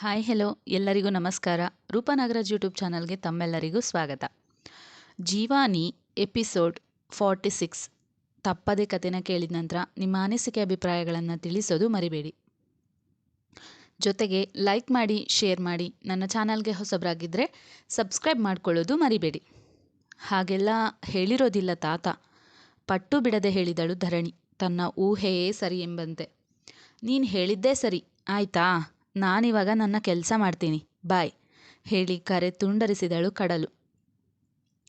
Hi hello ಎಲ್ಲರಿಗೂ ನಮಸ್ಕಾರ. ರೂಪನಾಗರಾಜ್ YouTube ಚಾನಲ್ಗೆ ತಮ್ಮೆಲ್ಲರಿಗೂ ಸ್ವಾಗತ. ಜೀವಾನಿ ಎಪಿಸೋಡ್ ಫಾರ್ಟಿ ಸಿಕ್ಸ್. ತಪ್ಪದೆ ಕಥೆನ ಕೇಳಿದ ನಂತರ ನಿಮ್ಮ ಅನಿಸಿಕೆ ಅಭಿಪ್ರಾಯಗಳನ್ನು ತಿಳಿಸೋದು ಮರಿಬೇಡಿ. ಜೊತೆಗೆ ಲೈಕ್ ಮಾಡಿ ಶೇರ್ ಮಾಡಿ ನನ್ನ ಚಾನಲ್ಗೆ ಹೊಸಬರಾಗಿದ್ದರೆ ಸಬ್ಸ್ಕ್ರೈಬ್ ಮಾಡ್ಕೊಳ್ಳೋದು ಮರಿಬೇಡಿ. ಹಾಗೆಲ್ಲ ಹೇಳಿರೋದಿಲ್ಲ ತಾತ. ಪಟ್ಟು ಬಿಡದೆ ಹೇಳಿದಳು ಧರಣಿ. ತನ್ನ ಊಹೆಯೇ ಸರಿ ಎಂಬಂತೆ. ನೀನು ಹೇಳಿದ್ದೇ ಸರಿ. ಆಯ್ತಾ? ನಾನಿವಾಗ ನನ್ನ ಕೆಲಸ ಮಾಡ್ತೀನಿ. ಬಾಯ್, ಹೇಳಿ ಕರೆ ತುಂಡರಿಸಿದಳು ಕಡಲು.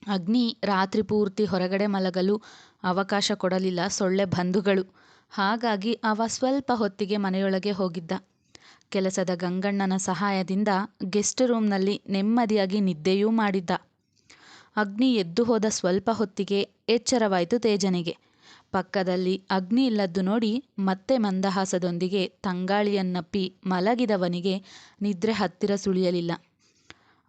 ಅಗ್ನಿ ರಾತ್ರಿ ಪೂರ್ತಿ ಹೊರಗಡೆ ಮಲಗಲು ಅವಕಾಶ ಕೊಡಲಿಲ್ಲ ಸೊಳ್ಳೆ ಬಂಧುಗಳು. ಹಾಗಾಗಿ ಅವ ಸ್ವಲ್ಪ ಹೊತ್ತಿಗೆ ಮನೆಯೊಳಗೆ ಹೋಗಿದ್ದ. ಕೆಲಸದ ಗಂಗಣ್ಣನ ಸಹಾಯದಿಂದ ಗೆಸ್ಟ್ ರೂಮ್ನಲ್ಲಿ ನೆಮ್ಮದಿಯಾಗಿ ನಿದ್ದೆಯೂ ಮಾಡಿದ್ದ. ಅಗ್ನಿ ಎದ್ದು ಹೋದ ಸ್ವಲ್ಪ ಹೊತ್ತಿಗೆ ಎಚ್ಚರವಾಯಿತು ತೇಜನಿಗೆ. ಪಕ್ಕದಲ್ಲಿ ಅಗ್ನಿ ಇಲ್ಲದ್ದು ನೋಡಿ ಮತ್ತೆ ಮಂದಹಾಸದೊಂದಿಗೆ ತಂಗಾಳಿಯನ್ನಪ್ಪಿ ಮಲಗಿದವನಿಗೆ ನಿದ್ರೆ ಹತ್ತಿರ ಸುಳಿಯಲಿಲ್ಲ.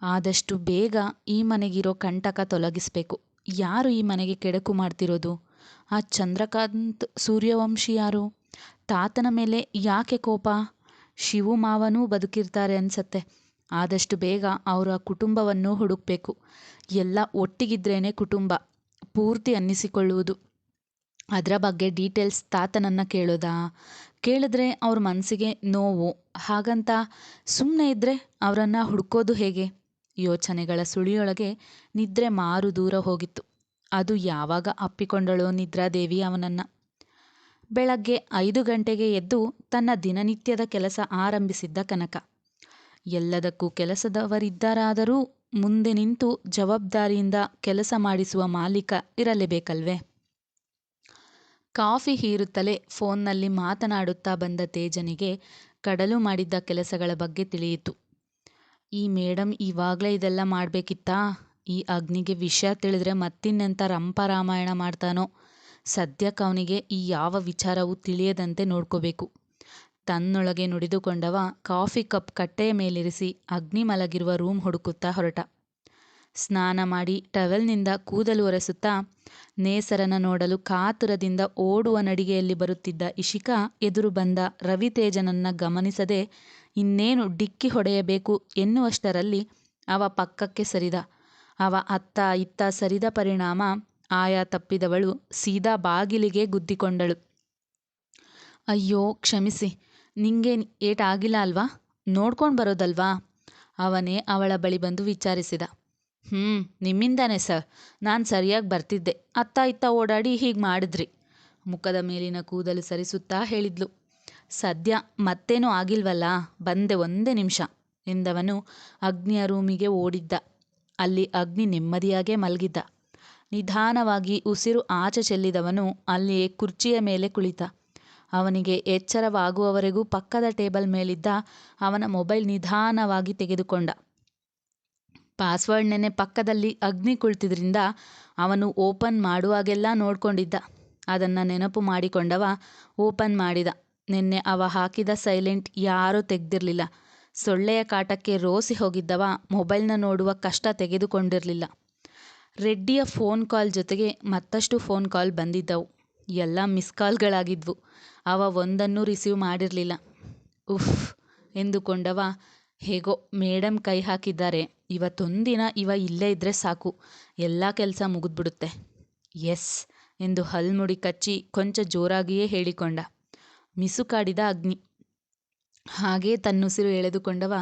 ಆದಷ್ಟು ಬೇಗ ಈ ಮನೆಗಿರೋ ಕಂಟಕ ತೊಲಗಿಸ್ಬೇಕು. ಯಾರು ಈ ಮನೆಗೆ ಕೆಡಕು ಮಾಡ್ತಿರೋದು? ಆ ಚಂದ್ರಕಾಂತ್ ಸೂರ್ಯವಂಶಿ ಯಾರು? ತಾತನ ಮೇಲೆ ಯಾಕೆ ಕೋಪ? ಶಿವು ಮಾವನೂ ಬದುಕಿರ್ತಾರೆ ಅನ್ಸತ್ತೆ. ಆದಷ್ಟು ಬೇಗ ಅವರ ಕುಟುಂಬವನ್ನು ಹುಡುಕ್ಬೇಕು. ಎಲ್ಲ ಒಟ್ಟಿಗಿದ್ರೇನೆ ಕುಟುಂಬ. ಪೂರ್ತಿ ಅನ್ನಿಸಿಕೊಳ್ಳುವುದು. ಅದರ ಬಗ್ಗೆ ಡೀಟೇಲ್ಸ್ ತಾತನನ್ನು ಕೇಳೋದಾ. ಕೇಳಿದ್ರೆ ಅವ್ರ ಮನಸ್ಸಿಗೆ ನೋವು. ಹಾಗಂತ ಸುಮ್ಮನೆ ಇದ್ದರೆ ಅವರನ್ನು ಹುಡುಕೋದು ಹೇಗೆ? ಯೋಚನೆಗಳ ಸುಳಿಯೊಳಗೆ ನಿದ್ರೆ ಮಾರು ದೂರ ಹೋಗಿತ್ತು. ಅದು ಯಾವಾಗ ಅಪ್ಪಿಕೊಂಡಳೋ ನಿದ್ರಾದೇವಿ ಅವನನ್ನು? ಬೆಳಗ್ಗೆ ಐದು ಗಂಟೆಗೆ ಎದ್ದು ತನ್ನ ದಿನನಿತ್ಯದ ಕೆಲಸ ಆರಂಭಿಸಿದ್ದ ಕನಕ. ಎಲ್ಲದಕ್ಕೂ ಕೆಲಸದವರಿದ್ದರಾದರೂ ಮುಂದೆ ನಿಂತು ಜವಾಬ್ದಾರಿಯಿಂದ ಕೆಲಸ ಮಾಡಿಸುವ ಮಾಲೀಕ ಇರಲೇಬೇಕಲ್ವೇ? ಕಾಫಿ ಹೀರುತ್ತಲೇ ಫೋನ್ನಲ್ಲಿ ಮಾತನಾಡುತ್ತಾ ಬಂದ ತೇಜನಿಗೆ ಕಡಲು ಮಾಡಿದ್ದ ಕೆಲಸಗಳ ಬಗ್ಗೆ ತಿಳಿಯಿತು. ಈ ಮೇಡಮ್ ಇವಾಗಲೇ ಇದೆಲ್ಲ ಮಾಡಬೇಕಿತ್ತಾ? ಈ ಅಗ್ನಿಗೆ ವಿಷಯ ತಿಳಿದ್ರೆ ಮತ್ತಿನ್ನೆಂಥ ರಂಪ ರಾಮಾಯಣ ಮಾಡ್ತಾನೋ? ಅವನಿಗೆ ಈ ಯಾವ ವಿಚಾರವೂ ತಿಳಿಯದಂತೆ ನೋಡ್ಕೋಬೇಕು. ತನ್ನೊಳಗೆ ನುಡಿದುಕೊಂಡವ ಕಾಫಿ ಕಪ್ ಕಟ್ಟೆಯ ಮೇಲಿರಿಸಿ ಅಗ್ನಿ ಮಲಗಿರುವ ರೂಮ್ ಹುಡುಕುತ್ತಾ ಹೊರಟ. ಸ್ನಾನ ಮಾಡಿ ಟವೆಲ್ನಿಂದ ಕೂದಲು ಒರೆಸುತ್ತಾ ನೇಸರನ ನೋಡಲು ಕಾತುರದಿಂದ ಓಡುವ ನಡಿಗೆಯಲ್ಲಿ ಬರುತ್ತಿದ್ದ ಇಶಿಕಾ ಎದುರು ಬಂದ ರವಿತೇಜನನ್ನ ಗಮನಿಸದೆ, ಇನ್ನೇನು ಡಿಕ್ಕಿ ಹೊಡೆಯಬೇಕು ಎನ್ನುವಷ್ಟರಲ್ಲಿ ಅವ ಪಕ್ಕಕ್ಕೆ ಸರಿದ. ಅವ ಅತ್ತ ಇತ್ತ ಸರಿದ ಪರಿಣಾಮ ಆಯಾ ತಪ್ಪಿದವಳು ಸೀದಾ ಬಾಗಿಲಿಗೆ ಗುದ್ದಿಕೊಂಡಳು. ಅಯ್ಯೋ, ಕ್ಷಮಿಸಿ. ನಿಂಗೆ ಏಟಾಗಿಲ್ಲ ಅಲ್ವಾ? ನೋಡ್ಕೊಂಡು ಬರೋದಲ್ವಾ? ಅವನೇ ಅವಳ ಬಳಿ ಬಂದು ವಿಚಾರಿಸಿದ. ಹ್ಞೂ ನಿಮ್ಮಿಂದಾನೆ ಸರ್. ನಾನು ಸರಿಯಾಗಿ ಬರ್ತಿದ್ದೆ. ಅತ್ತ ಇತ್ತ ಓಡಾಡಿ ಹೀಗೆ ಮಾಡಿದ್ರಿ. ಮುಖದ ಮೇಲಿನ ಕೂದಲು ಸರಿಸುತ್ತಾ ಹೇಳಿದ್ಲು. ಸದ್ಯ ಮತ್ತೇನೂ ಆಗಿಲ್ವಲ್ಲ, ಬಂದೆ ಒಂದೇ ನಿಮಿಷ ಎಂದವನು ಅಗ್ನಿಯ ರೂಮಿಗೆ ಓಡಿದ್ದ. ಅಲ್ಲಿ ಅಗ್ನಿ ನೆಮ್ಮದಿಯಾಗೇ ಮಲಗಿದ್ದ. ನಿಧಾನವಾಗಿ ಉಸಿರು ಆಚೆ ಚೆಲ್ಲಿದವನು ಅಲ್ಲಿಯೇ ಕುರ್ಚಿಯ ಮೇಲೆ ಕುಳಿತ. ಅವನಿಗೆ ಎಚ್ಚರವಾಗುವವರೆಗೂ ಪಕ್ಕದ ಟೇಬಲ್ ಮೇಲಿದ್ದ ಅವನ ಮೊಬೈಲ್ ನಿಧಾನವಾಗಿ ತೆಗೆದುಕೊಂಡ. ಪಾಸ್ವರ್ಡ್ನೆನೆ ಪಕ್ಕದಲ್ಲಿ ಅಗ್ನಿ ಕುಳಿತಿದ್ರಿಂದ ಅವನು ಓಪನ್ ಮಾಡುವಾಗೆಲ್ಲ ನೋಡ್ಕೊಂಡಿದ್ದ. ಅದನ್ನು ನೆನಪು ಮಾಡಿಕೊಂಡವ ಓಪನ್ ಮಾಡಿದ. ನಿನ್ನೆ ಅವ ಹಾಕಿದ ಸೈಲೆಂಟ್ ಯಾರೂ ತೆಗ್ದಿರಲಿಲ್ಲ. ಸೊಳ್ಳೆಯ ಕಾಟಕ್ಕೆ ರೋಸಿ ಹೋಗಿದ್ದವ ಮೊಬೈಲ್ನ ನೋಡುವ ಕಷ್ಟ ತೆಗೆದುಕೊಂಡಿರಲಿಲ್ಲ. ರೆಡ್ಡಿಯ ಫೋನ್ ಕಾಲ್ ಜೊತೆಗೆ ಮತ್ತಷ್ಟು ಫೋನ್ ಕಾಲ್ ಬಂದಿದ್ದವು. ಎಲ್ಲ ಮಿಸ್ ಕಾಲ್ಗಳಾಗಿದ್ವು. ಅವ ಒಂದನ್ನು ರಿಸೀವ್ ಮಾಡಿರಲಿಲ್ಲ. ಉಫ್, ಎಂದುಕೊಂಡವ ಹೇಗೋ ಮೇಡಮ್ ಕೈ ಹಾಕಿದ್ದಾರೆ. ಇವತ್ತೊಂದಿನ ಇವ ಇಲ್ಲೇ ಇದ್ದರೆ ಸಾಕು. ಎಲ್ಲ ಕೆಲಸ ಮುಗಿದ್ಬಿಡುತ್ತೆ. ಎಸ್ ಎಂದು ಹಲ್ಮುಡಿ ಕಚ್ಚಿ ಕೊಂಚ ಜೋರಾಗಿಯೇ ಹೇಳಿಕೊಂಡ. ಮಿಸುಕಾಡಿದ ಅಗ್ನಿ. ಹಾಗೇ ತನ್ನುಸಿರು ಎಳೆದುಕೊಂಡವ,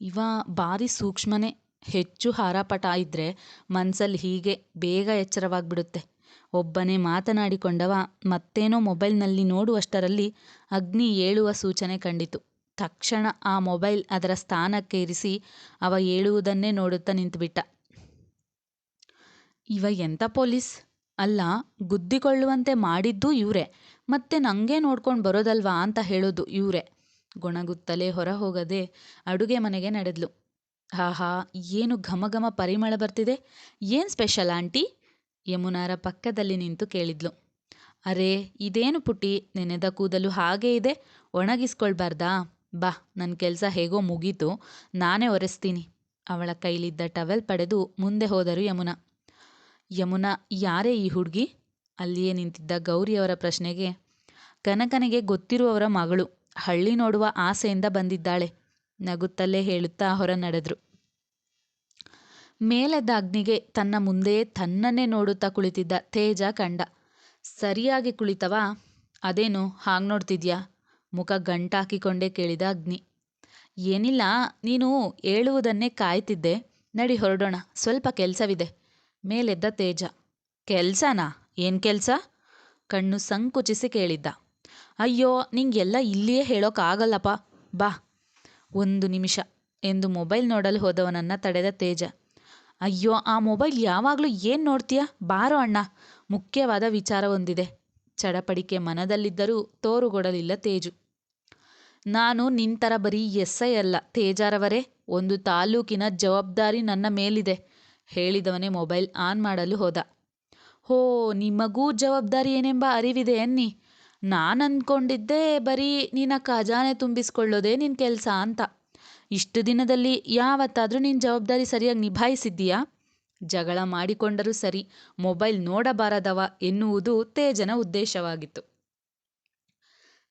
ಇವ ಭಾರಿ ಸೂಕ್ಷ್ಮನೇ, ಹೆಚ್ಚು ಹಾರಾಪಟ ಇದ್ದರೆ ಮನಸ್ಸಲ್ಲಿ ಹೀಗೆ ಬೇಗ ಎಚ್ಚರವಾಗ್ಬಿಡುತ್ತೆ. ಒಬ್ಬನೇ ಮಾತನಾಡಿಕೊಂಡವ, ಮತ್ತೇನೋ ಮೊಬೈಲ್ನಲ್ಲಿ ನೋಡುವಷ್ಟರಲ್ಲಿ ಅಗ್ನಿ ಏಳುವ ಸೂಚನೆ ಕಂಡಿತು. ತಕ್ಷಣ ಆ ಮೊಬೈಲ್ ಅದರ ಸ್ಥಾನಕ್ಕೆ ಇರಿಸಿ ಅವ ಹೇಳುವುದನ್ನೇ ನೋಡುತ್ತಾ ನಿಂತುಬಿಟ್ಟ. ಇವ ಎಂಥ ಪೊಲೀಸ್? ಅಲ್ಲ, ಗುದ್ದಿಕೊಳ್ಳುವಂತೆ ಮಾಡಿದ್ದು ಇವರೇ. ಮತ್ತೆ ನಂಗೆ ನೋಡ್ಕೊಂಡು ಬರೋದಲ್ವಾ ಅಂತ ಹೇಳೋದು ಇವರೇ. ಗೊಣಗುತ್ತಲೇ ಹೊರ ಹೋಗದೆ ಅಡುಗೆ ಮನೆಗೆ ನಡೆದ್ಲು. ಆಹಾ, ಏನು ಘಮ ಘಮ ಪರಿಮಳ ಬರ್ತಿದೆ? ಏನು ಸ್ಪೆಷಲ್ ಆಂಟಿ? ಯಮುನಾರ ಪಕ್ಕದಲ್ಲಿ ನಿಂತು ಕೇಳಿದ್ಲು. ಅರೆ, ಇದೇನು ಪುಟಿ ನೆನೆದ ಕೂದಲು ಹಾಗೇ ಇದೆ. ಒಣಗಿಸ್ಕೊಳ್ಬಾರ್ದಾ? ಬಾ ನನ್ನ ಕೆಲಸ ಹೇಗೋ ಮುಗೀತು, ನಾನೇ ಒರೆಸ್ತೀನಿ. ಅವಳ ಕೈಲಿದ್ದ ಟವೆಲ್ ಪಡೆದು ಮುಂದೆ ಹೋದರು ಯಮುನಾ. ಯಮುನಾ, ಯಾರೇ ಈ ಹುಡುಗಿ? ಅಲ್ಲಿಯೇ ನಿಂತಿದ್ದ ಗೌರಿಯವರ ಪ್ರಶ್ನೆಗೆ. ಕನಕನಿಗೆ ಗೊತ್ತಿರುವವರ ಮಗಳು, ಹಳ್ಳಿ ನೋಡುವ ಆಸೆಯಿಂದ ಬಂದಿದ್ದಾಳೆ, ನಗುತ್ತಲೇ ಹೇಳುತ್ತಾ ಹೊರ ನಡೆದ್ರು ಮೇಲೆದ್ದ ಅಗ್ನಿಗೆ ತನ್ನ ಮುಂದೆಯೇ ತನ್ನನ್ನೇ ನೋಡುತ್ತಾ ಕುಳಿತಿದ್ದ ತೇಜ ಕಂಡ. ಸರಿಯಾಗಿ ಕುಳಿತವಾ? ಅದೇನು, ಹಾಗೆ ನೋಡ್ತಿದ್ಯಾ? ಮುಖ ಗಂಟಾಕಿಕೊಂಡೇ ಕೇಳಿದ ಅಗ್ನಿ. ಏನಿಲ್ಲ, ನೀನು ಹೇಳುವುದನ್ನೇ ಕಾಯ್ತಿದ್ದೆ. ನಡಿ ಹೊರಡೋಣ, ಸ್ವಲ್ಪ ಕೆಲಸವಿದೆ. ಮೇಲೆದ್ದ ತೇಜ. ಕೆಲಸನಾ? ಏನು ಕೆಲಸ? ಕಣ್ಣು ಸಂಕುಚಿಸಿ ಕೇಳಿದ್ದ. ಅಯ್ಯೋ, ನಿಂಗೆಲ್ಲ ಇಲ್ಲಿಯೇ ಹೇಳೋಕ್ಕಾಗಲ್ಲಪ್ಪ ಬಾ. ಒಂದು ನಿಮಿಷ ಎಂದು ಮೊಬೈಲ್ ನೋಡಲು ಹೋದವನನ್ನು ತಡೆದ ತೇಜ. ಅಯ್ಯೋ, ಆ ಮೊಬೈಲ್ ಯಾವಾಗಲೂ ಏನು ನೋಡ್ತೀಯ? ಬಾರೋ ಅಣ್ಣ. ಮುಖ್ಯವಾದ ವಿಚಾರ ಒಂದಿದೆ ಚಡಪಡಿಕೆ ಮನದಲ್ಲಿದ್ದರೂ ತೋರುಗೊಡಲಿಲ್ಲ ತೇಜು. ನಾನು ನಿಂತರ ಬರೀ ಎಸ್ಸೈ ಅಲ್ಲ ತೇಜಾರವರೇ, ಒಂದು ತಾಲೂಕಿನ ಜವಾಬ್ದಾರಿ ನನ್ನ ಮೇಲಿದೆ, ಹೇಳಿದವನೇ ಮೊಬೈಲ್ ಆನ್ ಮಾಡಲು ಹೋದ. ಹೋ, ನಿಮಗೂ ಜವಾಬ್ದಾರಿ ಏನೆಂಬ ಅರಿವಿದೆ ಅನ್ನಿ. ನಾನು ಅಂದ್ಕೊಂಡಿದ್ದೆ ಬರೀ ನಿನ್ನ ಖಜಾನೆ ತುಂಬಿಸ್ಕೊಳ್ಳೋದೇ ನಿನ್ನ ಕೆಲಸ ಅಂತ. ಇಷ್ಟು ದಿನದಲ್ಲಿ ಯಾವತ್ತಾದರೂ ನಿನ್ನ ಜವಾಬ್ದಾರಿ ಸರಿಯಾಗಿ ನಿಭಾಯಿಸಿದ್ದೀಯಾ? ಜಗಳ ಮಾಡಿಕೊಂಡರೂ ಸರಿ ಮೊಬೈಲ್ ನೋಡಬಾರದವ ಎನ್ನುವುದು ತೇಜನ ಉದ್ದೇಶವಾಗಿತ್ತು.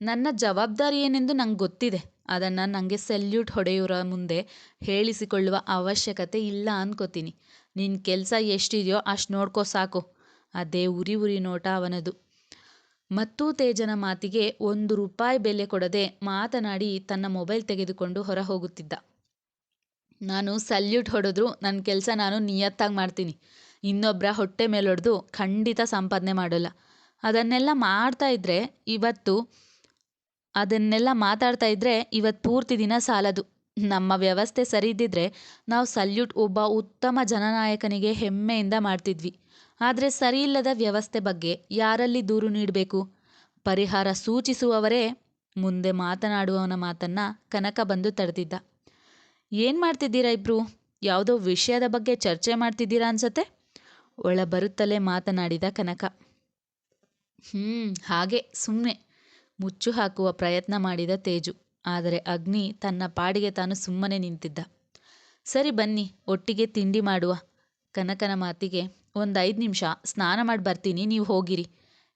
ನನ್ನ ಜವಾಬ್ದಾರಿ ಏನೆಂದು ನಂಗೆ ಗೊತ್ತಿದೆ. ಅದನ್ನು ನನಗೆ ಸೆಲ್ಯೂಟ್ ಹೊಡೆಯುವರ ಮುಂದೆ ಹೇಳಿಸಿಕೊಳ್ಳುವ ಅವಶ್ಯಕತೆ ಇಲ್ಲ ಅನ್ಕೋತೀನಿ. ನಿನ್ನ ಕೆಲಸ ಎಷ್ಟಿದೆಯೋ ಅಷ್ಟು ನೋಡ್ಕೋ ಸಾಕು. ಅದೇ ಉರಿ ಉರಿ ನೋಟ ಅವನದು. ಮತ್ತೂ ತೇಜನ ಮಾತಿಗೆ ಒಂದು ರೂಪಾಯಿ ಬೆಲೆ ಕೊಡದೆ ಮಾತನಾಡಿ ತನ್ನ ಮೊಬೈಲ್ ತೆಗೆದುಕೊಂಡು ಹೊರ ಹೋಗುತ್ತಿದ್ದ ನಾನು ಸಲ್ಯೂಟ್ ಹೊಡೆದ್ರು ನನ್ನ ಕೆಲಸ ನಾನು ನಿಯತ್ತಾಗಿ ಮಾಡ್ತೀನಿ. ಇನ್ನೊಬ್ಬರ ಹೊಟ್ಟೆ ಮೇಲೆ ಹೊಡೆದು ಖಂಡಿತ ಸಂಪಾದನೆ ಮಾಡೋಲ್ಲ. ಅದನ್ನೆಲ್ಲ ಮಾಡ್ತಾ ಇದ್ದರೆ ಇವತ್ತು, ಅದನ್ನೆಲ್ಲ ಮಾತಾಡ್ತಾ ಇದ್ದರೆ ಇವತ್ತು ಪೂರ್ತಿ ದಿನ ಸಾಲದು. ನಮ್ಮ ವ್ಯವಸ್ಥೆ ಸರಿ ಇದ್ದಿದ್ರೆ ನಾವು ಸಲ್ಯೂಟ್ ಒಬ್ಬ ಉತ್ತಮ ಜನನಾಯಕನಿಗೆ ಹೆಮ್ಮೆಯಿಂದ ಮಾಡ್ತಿದ್ವಿ. ಆದರೆ ಸರಿಯಿಲ್ಲದ ವ್ಯವಸ್ಥೆ ಬಗ್ಗೆ ಯಾರಲ್ಲಿ ದೂರು ನೀಡಬೇಕು? ಪರಿಹಾರ ಸೂಚಿಸುವವರೇ ಮುಂದೆ ಮಾತನಾಡುವವನ ಮಾತನ್ನು ಕನಕ ಬಂದು ತಡೆದಿದ್ದ. ಏನು ಮಾಡ್ತಿದ್ದೀರಾ ಇಬ್ರು? ಯಾವುದೋ ವಿಷಯದ ಬಗ್ಗೆ ಚರ್ಚೆ ಮಾಡ್ತಿದ್ದೀರಾ ಅನ್ಸತ್ತೆ? ಒಳ ಬರುತ್ತಲೇ ಮಾತನಾಡಿದ ಕನಕ. ಹ್ಞೂ ಹಾಗೆ ಸುಮ್ಮನೆ ಮುಚ್ಚು ಹಾಕುವ ಪ್ರಯತ್ನ ಮಾಡಿದ ತೇಜು. ಆದರೆ ಅಗ್ನಿ ತನ್ನ ಪಾಡಿಗೆ ತಾನು ಸುಮ್ಮನೆ ನಿಂತಿದ್ದ. ಸರಿ ಬನ್ನಿ, ಒಟ್ಟಿಗೆ ತಿಂಡಿ ಮಾಡುವ. ಕನಕನ ಮಾತಿಗೆ, ಒಂದು ಐದು ನಿಮಿಷ, ಸ್ನಾನ ಮಾಡಿ ಬರ್ತೀನಿ, ನೀವು ಹೋಗಿರಿ.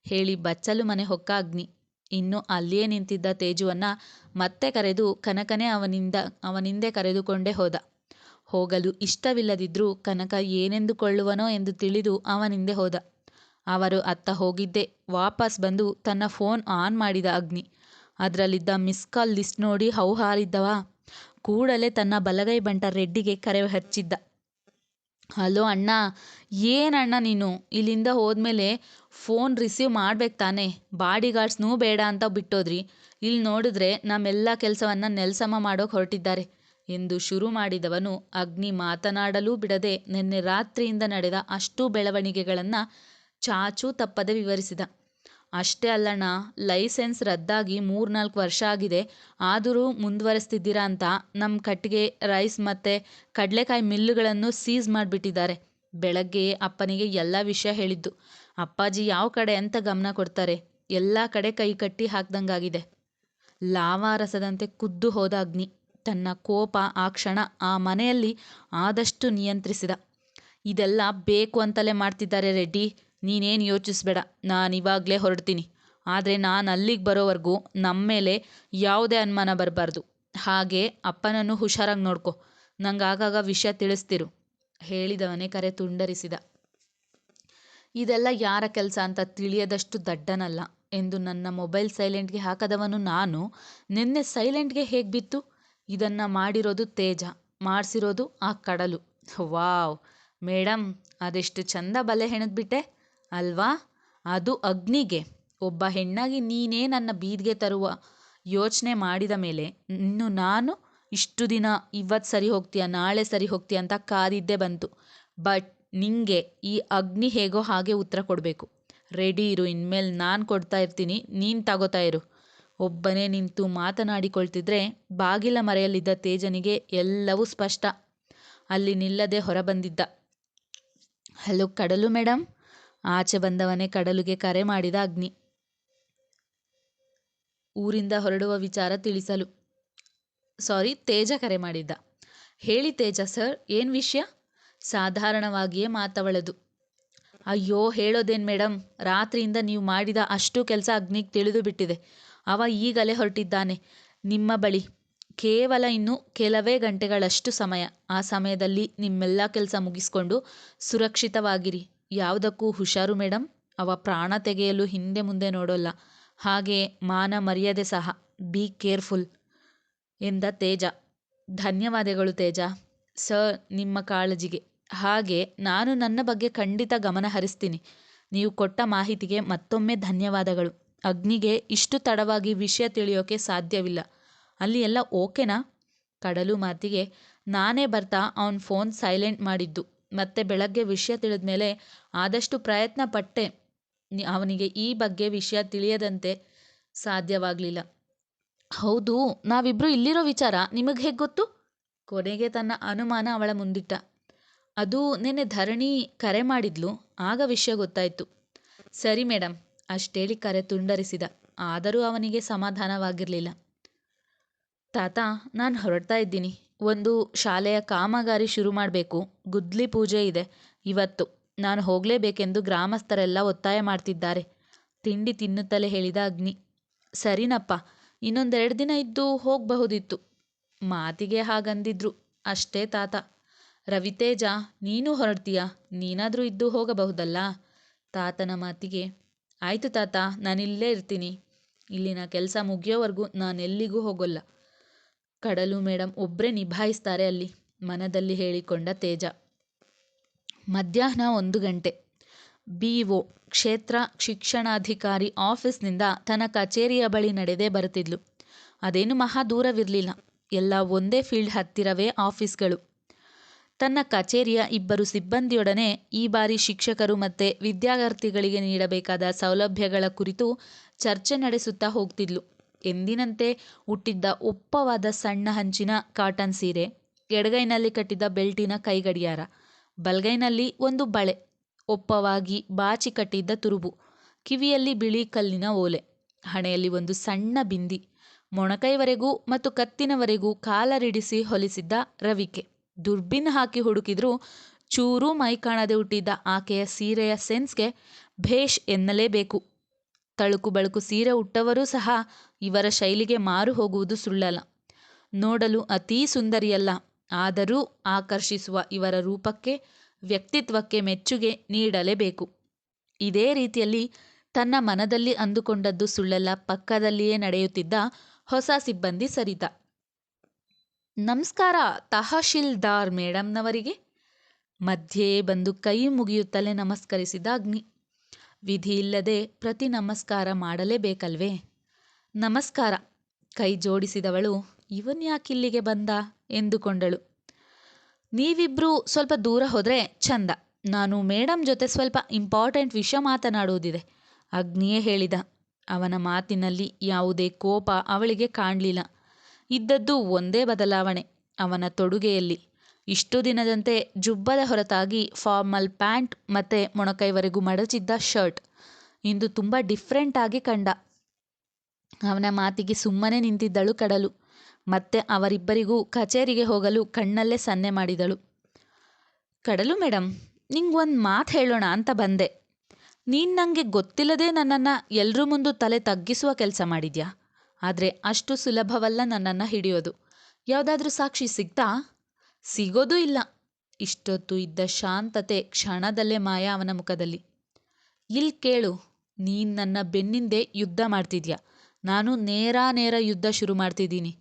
ಹೇಳಿ ಬಚ್ಚಲು ಮನೆ ಹೊಕ್ಕ ಅಗ್ನಿ. ಇನ್ನು ಅಲ್ಲಿಯೇ ನಿಂತಿದ್ದ ತೇಜುವನ್ನು ಮತ್ತೆ ಕರೆದು ಕನಕನೇ ಅವನಿಂದ, ಅವನಿಂದೆ ಕರೆದುಕೊಂಡೇ ಹೋದ. ಹೋಗಲು ಇಷ್ಟವಿಲ್ಲದಿದ್ದರೂ ಕನಕ ಏನೆಂದುಕೊಳ್ಳುವನೋ ಎಂದು ತಿಳಿದು ಅವನಿಂದೆ ಹೋದ. ಅವರು ಅತ್ತ ಹೋಗಿದ್ದೆ ವಾಪಸ್ ಬಂದು ತನ್ನ ಫೋನ್ ಆನ್ ಮಾಡಿದ ಅಗ್ನಿ. ಅದರಲ್ಲಿದ್ದ ಮಿಸ್ ಕಾಲ್ ಲಿಸ್ಟ್ ನೋಡಿ ಹೌಹಾರಿದ್ದವ. ಕೂಡಲೇ ತನ್ನ ಬಲಗೈ ಬಂಟ ರೆಡ್ಡಿಗೆ ಕರೆ ಹಚ್ಚಿದ್ದ. ಹಲೋ ಅಣ್ಣ ಏನಣ್ಣ ನೀನು? ಇಲ್ಲಿಂದ ಹೋದ್ಮೇಲೆ ಫೋನ್ ರಿಸೀವ್ ಮಾಡ್ಬೇಕು ತಾನೇ? ಬಾಡಿ ಗಾರ್ಡ್ಸ್ನೂ ಬೇಡ ಅಂತ ಬಿಟ್ಟೋದ್ರಿ. ಇಲ್ಲಿ ನೋಡಿದ್ರೆ ನಮ್ಮೆಲ್ಲ ಕೆಲಸವನ್ನು ನೆಲಸಮ ಮಾಡೋಕೆ ಹೊರಟಿದ್ದಾರೆ. ಎಂದು ಶುರು ಮಾಡಿದವನು ಅಗ್ನಿ ಮಾತನಾಡಲೂ ಬಿಡದೆ ನಿನ್ನೆ ರಾತ್ರಿಯಿಂದ ನಡೆದ ಅಷ್ಟೂ ಬೆಳವಣಿಗೆಗಳನ್ನು ಚಾಚೂ ತಪ್ಪದೆ ವಿವರಿಸಿದ. ಅಷ್ಟೇ ಅಲ್ಲಣ್ಣ, ಲೈಸೆನ್ಸ್ ರದ್ದಾಗಿ ಮೂರ್ನಾಲ್ಕು ವರ್ಷ ಆಗಿದೆ. ಆದರೂ ಮುಂದುವರೆಸ್ತಿದ್ದೀರಾ ಅಂತ ನಮ್ಮ ಕಟ್ಟಿಗೆ ರೈಸ್ ಮತ್ತು ಕಡಲೆಕಾಯಿ ಮಿಲ್ಲುಗಳನ್ನು ಸೀಸ್ ಮಾಡಿಬಿಟ್ಟಿದ್ದಾರೆ. ಬೆಳಗ್ಗೆ ಅಪ್ಪನಿಗೆ ಎಲ್ಲ ವಿಷಯ ಹೇಳಿದ್ದು. ಅಪ್ಪಾಜಿ ಯಾವ ಕಡೆ ಅಂತ ಗಮನ ಕೊಡ್ತಾರೆ. ಎಲ್ಲ ಕಡೆ ಕೈ ಕಟ್ಟಿ ಹಾಕ್ದಂಗಾಗಿದೆ. ಲಾವಾರಸದಂತೆ ಕುದ್ದು ಹೋದ ಅಗ್ನಿ. ತನ್ನ ಕೋಪ ಆ ಕ್ಷಣ ಆ ಮನೆಯಲ್ಲಿ ಆದಷ್ಟು ನಿಯಂತ್ರಿಸಿದ. ಇದೆಲ್ಲ ಬೇಕು ಅಂತಲೇ ಮಾಡ್ತಿದ್ದಾರೆ ರೆಡ್ಡಿ. ನೀನೇನು ಯೋಚಿಸ್ಬೇಡ, ನಾನು ಇವಾಗಲೇ ಹೊರಡ್ತೀನಿ. ಆದರೆ ನಾನು ಅಲ್ಲಿಗೆ ಬರೋವರೆಗೂ ನಮ್ಮ ಮೇಲೆ ಯಾವುದೇ ಅನುಮಾನ ಬರಬಾರ್ದು. ಹಾಗೆ ಅಪ್ಪನನ್ನು ಹುಷಾರಾಗಿ ನೋಡ್ಕೊ. ನಂಗೆ ಆಗಾಗ ವಿಷಯ ತಿಳಿಸ್ತಿರು. ಹೇಳಿದವನೇ ಕರೆ ತುಂಡರಿಸಿದ. ಇದೆಲ್ಲ ಯಾರ ಕೆಲಸ ಅಂತ ತಿಳಿಯದಷ್ಟು ದಡ್ಡನಲ್ಲ ಎಂದು ನನ್ನ ಮೊಬೈಲ್ ಸೈಲೆಂಟ್ಗೆ ಹಾಕದವನು ನಾನು. ನಿನ್ನೆ ಸೈಲೆಂಟ್ಗೆ ಹೇಗೆ ಬಿತ್ತು? ಇದನ್ನು ಮಾಡಿರೋದು ತೇಜ, ಮಾಡಿಸಿರೋದು ಆ ಕಡಲು. ವಾವ್! ಮೇಡಮ್ ಅದೆಷ್ಟು ಚಂದ ಬಲೆ ಹೆಣೆದ್ಬಿಟ್ಟೆ. ಅಲ್ವಾ? ಅದು ಅಗ್ನಿಗೆ. ಒಬ್ಬ ಹೆಣ್ಣಾಗಿ ನೀನೇ ನನ್ನ ಬೀದಿಗೆ ತರುವ ಯೋಚನೆ ಮಾಡಿದ ಮೇಲೆ, ಇನ್ನು ನಾನು ಇಷ್ಟು ದಿನ ಇವತ್ತು ಸರಿ ಹೋಗ್ತೀಯ, ನಾಳೆ ಸರಿ ಹೋಗ್ತೀಯ ಅಂತ ಕಾದಿದ್ದೇ ಬಂತು. ಬಟ್ ನಿಂಗೆ ಈ ಅಗ್ನಿ ಹೇಗೋ ಹಾಗೆ ಉತ್ತರ ಕೊಡಬೇಕು. ರೆಡಿ ಇರು, ಇನ್ಮೇಲೆ ನಾನು ಕೊಡ್ತಾ ಇರ್ತೀನಿ, ನೀನು ತಗೋತಾ ಇರು. ಒಬ್ಬನೇ ನಿಂತು ಮಾತನಾಡಿಕೊಳ್ತಿದ್ರೆ ಬಾಗಿಲ ಮರೆಯಲ್ಲಿದ್ದ ತೇಜನಿಗೆ ಎಲ್ಲವೂ ಸ್ಪಷ್ಟ. ಅಲ್ಲಿ ನಿಲ್ಲದೆ ಹೊರಬಂದಿದ್ದ. ಹಲೋ, ಕಡಲು ಮೇಡಮ್ ಆಚೆ ಬಂದವನೇ ಕಡಲುಗೆ ಕರೆ ಮಾಡಿದ ಅಗ್ನಿ. ಊರಿಂದ ಹೊರಡುವ ವಿಚಾರ ತಿಳಿಸಲು. ಸಾರಿ, ತೇಜ ಕರೆ ಮಾಡಿದ್ದ. ಹೇಳಿ ತೇಜ ಸರ್, ಏನು ವಿಷಯ? ಸಾಧಾರಣವಾಗಿಯೇ ಮಾತವಳದು. ಅಯ್ಯೋ, ಹೇಳೋದೇನ್ ಮೇಡಮ್ ರಾತ್ರಿಯಿಂದ ನೀವು ಮಾಡಿದ ಅಷ್ಟು ಕೆಲಸ ಅಗ್ನಿಗೆ ತಿಳಿದು ಬಿಟ್ಟಿದೆ. ಅವ ಈಗಲೇ ಹೊರಟಿದ್ದಾನೆ. ನಿಮ್ಮ ಬಳಿ. ಕೇವಲ ಇನ್ನು ಕೆಲವೇ ಗಂಟೆಗಳಷ್ಟು ಸಮಯ. ಆ ಸಮಯದಲ್ಲಿ ನಿಮ್ಮೆಲ್ಲ ಕೆಲಸ ಮುಗಿಸ್ಕೊಂಡು ಸುರಕ್ಷಿತವಾಗಿರಿ. ಯಾವುದಕ್ಕೂ ಹುಷಾರು ಮೇಡಮ್ ಅವ ಪ್ರಾಣ ತೆಗೆಯಲು ಹಿಂದೆ ಮುಂದೆ ನೋಡೋಲ್ಲ. ಹಾಗೆ ಮಾನ ಮರ್ಯಾದೆ ಸಹ. ಬಿ ಕೇರ್ಫುಲ್ ಎಂದ ತೇಜ. ಧನ್ಯವಾದಗಳು ತೇಜ. ಸರ್, ನಿಮ್ಮ ಕಾಳಜಿಗೆ. ಹಾಗೆ ನಾನು ನನ್ನ ಬಗ್ಗೆ ಖಂಡಿತ ಗಮನ ಹರಿಸ್ತೀನಿ. ನೀವು ಕೊಟ್ಟ ಮಾಹಿತಿಗೆ ಮತ್ತೊಮ್ಮೆ ಧನ್ಯವಾದಗಳು. ಅಗ್ನಿಗೆ ಇಷ್ಟು ತಡವಾಗಿ ವಿಷಯ ತಿಳಿಯೋಕೆ ಸಾಧ್ಯವಿಲ್ಲ. ಅಲ್ಲಿ ಎಲ್ಲ ಓಕೆನಾ? ಕಡಲು ಮಾತಿಗೆ, ನಾನೇ ಬರ್ತಾ ಅವನ ಫೋನ್ ಸೈಲೆಂಟ್ ಮಾಡಿದ್ದು. ಮತ್ತೆ ಬೆಳಗ್ಗೆ ವಿಷಯ ತಿಳಿದ ಮೇಲೆ ಆದಷ್ಟು ಪ್ರಯತ್ನ ಪಟ್ಟೆ ಅವನಿಗೆ ಈ ಬಗ್ಗೆ ವಿಷಯ ತಿಳಿಯದಂತೆ ಸಾಧ್ಯವಾಗಲಿಲ್ಲ. ಹೌದು, ನಾವಿಬ್ರು ಇಲ್ಲಿರೋ ವಿಚಾರ ನಿಮಗೆ ಹೇಗೆ ಗೊತ್ತು? ಕೊನೆಗೆ ತನ್ನ ಅನುಮಾನ ಅವಳ ಮುಂದಿಟ್ಟ. ಅದು ನಿನ್ನೆ ಧರಣಿ ಕರೆ ಮಾಡಿದ್ಲು, ಆಗ ವಿಷಯ ಗೊತ್ತಾಯಿತು. ಸರಿ ಮೇಡಮ್ ಅಷ್ಟೇಳಿ ಕರೆ ತುಂಡರಿಸಿದ. ಆದರೂ ಅವನಿಗೆ ಸಮಾಧಾನವಾಗಿರಲಿಲ್ಲ. ತಾತ, ನಾನು ಹೊರಡ್ತಾ ಇದ್ದೀನಿ. ಒಂದು ಶಾಲೆಯ ಕಾಮಗಾರಿ ಶುರು ಮಾಡಬೇಕು. ಗುದ್ಲಿ ಪೂಜೆ ಇದೆ. ಇವತ್ತು ನಾನು ಹೋಗಲೇಬೇಕೆಂದು ಗ್ರಾಮಸ್ಥರೆಲ್ಲ ಒತ್ತಾಯ ಮಾಡ್ತಿದ್ದಾರೆ. ತಿಂಡಿ ತಿನ್ನುತ್ತಲೇ ಹೇಳಿದ ಅಗ್ನಿ. ಸರಿನಪ್ಪ, ಇನ್ನೊಂದೆರಡು ದಿನ ಇದ್ದು ಹೋಗಬಹುದಿತ್ತು. ಮಾತಿಗೆ ಹಾಗಂದಿದ್ರು. ಅಷ್ಟೇ ತಾತ. ರವಿತೇಜ, ನೀನು ಹೊರಡ್ತೀಯಾ? ನೀನಾದರೂ ಇದ್ದು ಹೋಗಬಹುದಲ್ಲ? ತಾತನ ಮಾತಿಗೆ, ಆಯಿತು ತಾತ, ನಾನಿಲ್ಲೇ ಇರ್ತೀನಿ. ಇಲ್ಲಿನ ಕೆಲಸ ಮುಗಿಯೋವರೆಗೂ ನಾನೆಲ್ಲಿಗೂ ಹೋಗೋಲ್ಲ. ಕಡಲು ಮೇಡಂ ಒಬ್ಬರೇ ನಿಭಾಯಿಸ್ತಾರೆ ಅಲ್ಲಿ. ಮನದಲ್ಲಿ ಹೇಳಿಕೊಂಡ ತೇಜ. ಮಧ್ಯಾಹ್ನ ಒಂದು ಗಂಟೆ. ಬಿ ಒ, ಕ್ಷೇತ್ರ ಶಿಕ್ಷಣಾಧಿಕಾರಿ ಆಫೀಸ್ನಿಂದ ತನ್ನ ಕಚೇರಿಯ ಬಳಿ ನಡೆದೇ ಬರುತ್ತಿದ್ಲು. ಅದೇನು ಮಹಾ ದೂರವಿರಲಿಲ್ಲ. ಎಲ್ಲ ಒಂದೇ ಫೀಲ್ಡ್ ಹತ್ತಿರವೇ ಆಫೀಸ್ಗಳು. ತನ್ನ ಕಚೇರಿಯ ಇಬ್ಬರು ಸಿಬ್ಬಂದಿಯೊಡನೆ ಈ ಬಾರಿ ಶಿಕ್ಷಕರು ಮತ್ತು ವಿದ್ಯಾರ್ಥಿಗಳಿಗೆ ನೀಡಬೇಕಾದ ಸೌಲಭ್ಯಗಳ ಕುರಿತು ಚರ್ಚೆ ನಡೆಸುತ್ತಾ ಹೋಗ್ತಿದ್ಲು. ಎಂದಿನಂತೆ ಹುಟ್ಟಿದ್ದ ಒಪ್ಪವಾದ ಸಣ್ಣ ಹಂಚಿನ ಕಾಟನ್ ಸೀರೆ, ಎಡಗೈನಲ್ಲಿ ಕಟ್ಟಿದ್ದ ಬೆಲ್ಟಿನ ಕೈಗಡಿಯಾರ, ಬಲಗೈನಲ್ಲಿ ಒಂದು ಬಳೆ, ಒಪ್ಪವಾಗಿ ಬಾಚಿ ಕಟ್ಟಿದ್ದ ತುರುಬು, ಕಿವಿಯಲ್ಲಿ ಬಿಳಿ ಕಲ್ಲಿನ ಓಲೆ, ಹಣೆಯಲ್ಲಿ ಒಂದು ಸಣ್ಣ ಬಿಂದಿ, ಮೊಣಕೈವರೆಗೂ ಮತ್ತು ಕತ್ತಿನವರೆಗೂ ಕಾಲರಿಡಿಸಿ ಹೊಲಿಸಿದ್ದ ರವಿಕೆ. ದುರ್ಬಿನ್ ಹಾಕಿ ಹುಡುಕಿದ್ರೂ ಚೂರೂ ಮೈ ಕಾಣದೆ ಹುಟ್ಟಿದ್ದ ಆಕೆಯ ಸೀರೆಯ ಸೆನ್ಸ್ಗೆ ಭೇಷ್ ಎನ್ನಲೇಬೇಕು. ತಳುಕು ಬಳುಕು ಸೀರೆ ಉಟ್ಟವರೂ ಸಹ ಇವರ ಶೈಲಿಗೆ ಮಾರು ಹೋಗುವುದು ಸುಳ್ಳಲ್ಲ. ನೋಡಲು ಅತೀ ಸುಂದರಿಯಲ್ಲ. ಆದರೂ ಆಕರ್ಷಿಸುವ ಇವರ ರೂಪಕ್ಕೆ, ವ್ಯಕ್ತಿತ್ವಕ್ಕೆ ಮೆಚ್ಚುಗೆ ನೀಡಲೇಬೇಕು. ಇದೇ ರೀತಿಯಲ್ಲಿ ತನ್ನ ಮನದಲ್ಲಿ ಅಂದುಕೊಂಡದ್ದು ಸುಳ್ಳಲ್ಲ, ಪಕ್ಕದಲ್ಲಿಯೇ ನಡೆಯುತ್ತಿದ್ದ ಹೊಸ ಸಿಬ್ಬಂದಿ ಸರಿತಾ. ನಮಸ್ಕಾರ, ತಹಶೀಲ್ದಾರ್ ಮೇಡಮ್ನವರಿಗೆ ಮಧ್ಯೆ ಬಂದು ಕೈ ಮುಗಿಯುತ್ತಲೇ ನಮಸ್ಕರಿಸಿದ ಅಗ್ನಿ. ವಿಧಿಯಿಲ್ಲದೆ ಪ್ರತಿ ನಮಸ್ಕಾರ ಮಾಡಲೇಬೇಕಲ್ವೇ? ನಮಸ್ಕಾರ, ಕೈ ಜೋಡಿಸಿದವಳು ಇವನ್ಯಾಕಿಲ್ಲಿಗೆ ಬಂದ? ಎಂದುಕೊಂಡಳು. ನೀವಿಬ್ರೂ ಸ್ವಲ್ಪ ದೂರ ಹೋದರೆ ಚಂದ. ನಾನು ಮೇಡಮ್ ಜೊತೆ ಸ್ವಲ್ಪ ಇಂಪಾರ್ಟೆಂಟ್ ವಿಷಯ ಮಾತನಾಡುವುದಿದೆ ಅಗ್ನಿಯೇ ಹೇಳಿದ. ಅವನ ಮಾತಿನಲ್ಲಿ ಯಾವುದೇ ಕೋಪ ಅವಳಿಗೆ ಕಾಣಲಿಲ್ಲ. ಇದ್ದದ್ದು ಒಂದೇ ಬದಲಾವಣೆ, ಅವನ ತೊಡುಗೆಯಲ್ಲಿ. ಇಷ್ಟು ದಿನದಂತೆ ಜುಬ್ಬದ ಹೊರತಾಗಿ ಫಾರ್ಮಲ್ ಪ್ಯಾಂಟ್ ಮತ್ತು ಮೊಣಕೈವರೆಗೂ ಮಡಚಿದ್ದ ಶರ್ಟ್. ಇಂದು ತುಂಬ ಡಿಫ್ರೆಂಟಾಗಿ ಕಂಡ. ಅವನ ಮಾತಿಗೆ ಸುಮ್ಮನೆ ನಿಂತಿದ್ದಳು ಕಡಲು. ಮತ್ತೆ ಅವರಿಬ್ಬರಿಗೂ ಕಚೇರಿಗೆ ಹೋಗಲು ಕಣ್ಣಲ್ಲೇ ಸನ್ನೆ ಮಾಡಿದಳು. ಕಡಲು ಮೇಡಮ್ ನಿಂಗೊಂದು ಮಾತು ಹೇಳೋಣ ಅಂತ ಬಂದೆ. ನೀನು ನನಗೆ ಗೊತ್ತಿಲ್ಲದೆ ನನ್ನನ್ನು ಎಲ್ಲರೂ ಮುಂದೆ ತಲೆ ತಗ್ಗಿಸುವ ಕೆಲಸ ಮಾಡಿದ್ಯಾ? ಆದರೆ ಅಷ್ಟು ಸುಲಭವಲ್ಲ ನನ್ನನ್ನು ಹಿಡಿಯೋದು. ಯಾವುದಾದ್ರೂ ಸಾಕ್ಷಿ ಸಿಗ್ತಾ? ಸಿಗೋದೂ ಇಲ್ಲ. ಇಷ್ಟೊತ್ತು ಇದ್ದ ಶಾಂತತೆ ಕ್ಷಣದಲ್ಲೇ ಮಾಯ ಅವನ ಮುಖದಲ್ಲಿ. ಇಲ್ಲಿ ಕೇಳು, ನೀನ್ ನನ್ನ ಬೆನ್ನಿಂದೆ ಯುದ್ಧ ಮಾಡ್ತಿದ್ಯಾ? ನಾನು ನೇರ ನೇರ ಯುದ್ಧ ಶುರು ಮಾಡ್ತಿದ್ದೀನಿ.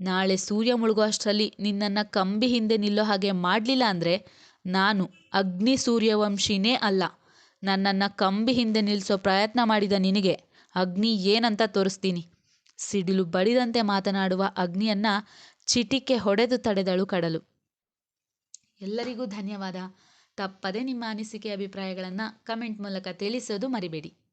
ನಾಳೆ ಸೂರ್ಯ ಮುಳುಗೋ ಅಷ್ಟರಲ್ಲಿ ನಿನ್ನನ್ನು ಕಂಬಿ ಹಿಂದೆ ನಿಲ್ಲೋ ಹಾಗೆ ಮಾಡಲಿಲ್ಲ ಅಂದರೆ ನಾನು ಅಗ್ನಿ ಸೂರ್ಯವಂಶಿನೇ ಅಲ್ಲ. ನನ್ನನ್ನು ಕಂಬಿ ಹಿಂದೆ ನಿಲ್ಲಿಸೋ ಪ್ರಯತ್ನ ಮಾಡಿದ ನಿನಗೆ ಅಗ್ನಿ ಏನಂತ ತೋರಿಸ್ತೀನಿ. ಸಿಡಿಲು ಬಡಿದಂತೆ ಮಾತನಾಡುವ ಅಗ್ನಿಯನ್ನ ಚಿಟಿಕೆ ಹೊಡೆದು ತಡೆದಳು ಕಡಲು. ಎಲ್ಲರಿಗೂ ಧನ್ಯವಾದ. ತಪ್ಪದೆ ನಿಮ್ಮ ಅನಿಸಿಕೆ ಅಭಿಪ್ರಾಯಗಳನ್ನು ಕಮೆಂಟ್ ಮೂಲಕ ತಿಳಿಸೋದು ಮರಿಬೇಡಿ.